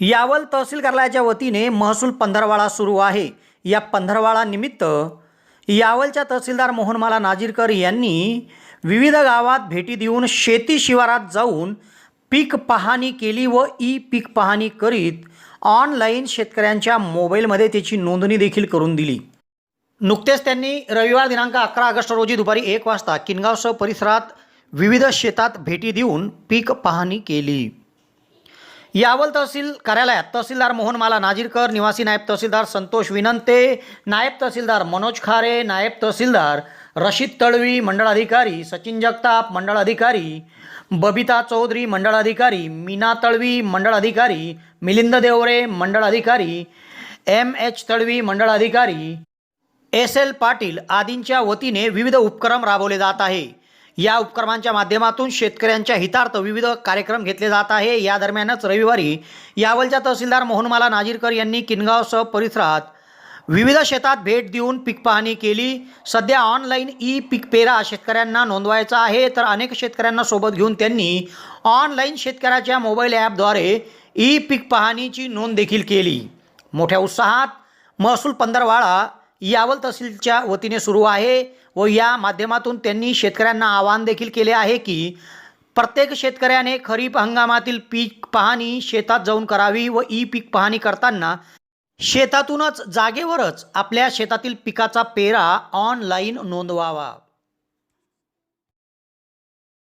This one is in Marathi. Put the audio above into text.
यावल तहसील कार्यालयाच्या वतीने महसूल पंधरवाडा सुरू आहे. या पंधरवाडा निमित्त यावलच्या तहसीलदार मोहनमाला नाजीरकर यांनी विविध गावात भेटी देऊन शेती शिवारात जाऊन पीक पाहणी केली व ई पीक पाहणी करीत ऑनलाईन शेतकऱ्यांच्या मोबाईलमध्ये त्याची नोंदणी देखील करून दिली. नुकतेच त्यांनी रविवार दिनांक अकरा ऑगस्ट रोजी दुपारी एक वाजता किनगावसह परिसरात विविध शेतात भेटी देऊन पीक पाहणी केली. यावल तहसील कार्यालयात तहसीलदार मोहन माला नाजीरकर निवासी नायब तहसीलदार संतोष विनंते नायब तहसीलदार मनोज खारे नायब तहसीलदार रशीद तळवी मंडळ अधिकारी सचिन जगताप मंडळ अधिकारी बबिता चौधरी मंडळ अधिकारी मीना तळवी मंडळ अधिकारी मिलिंद देवरे मंडळ अधिकारी एम एच तळवी मंडळ अधिकारी एस एल पाटील आदींच्या वतीने विविध उपक्रम राबवले जात आहे. या उपक्रमांच्या माध्यमातून शेतकऱ्यांच्या हितार्थ विविध कार्यक्रम घेतले जात आहे. या दरम्यानच रविवारी यावलच्या तहसीलदार मोहनमाला नाजीरकर यांनी किनगावसह परिसरात विविध शेतात भेट देऊन पीक पाहणी केली. सध्या ऑनलाईन ई पीक पेरा शेतकऱ्यांना नोंदवायचा आहे. तर अनेक शेतकऱ्यांना सोबत घेऊन त्यांनी ऑनलाईन शेतकऱ्याच्या मोबाईल ॲपद्वारे ई पीक पाहणीची नोंद देखील केली. मोठ्या उत्साहात महसूल पंधरवाळा यावल तहसीलच्या वतीने सुरू आहे व या माध्यमातून त्यांनी शेतकऱ्यांना आवाहन देखील केले आहे की प्रत्येक शेतकऱ्याने खरीप हंगामातील पीक पाहणी शेतात जाऊन करावी व ई पीक पाहणी करताना शेतातूनच जागेवरच आपल्या शेतातील पिकाचा पेरा ऑनलाईन नोंदवावा.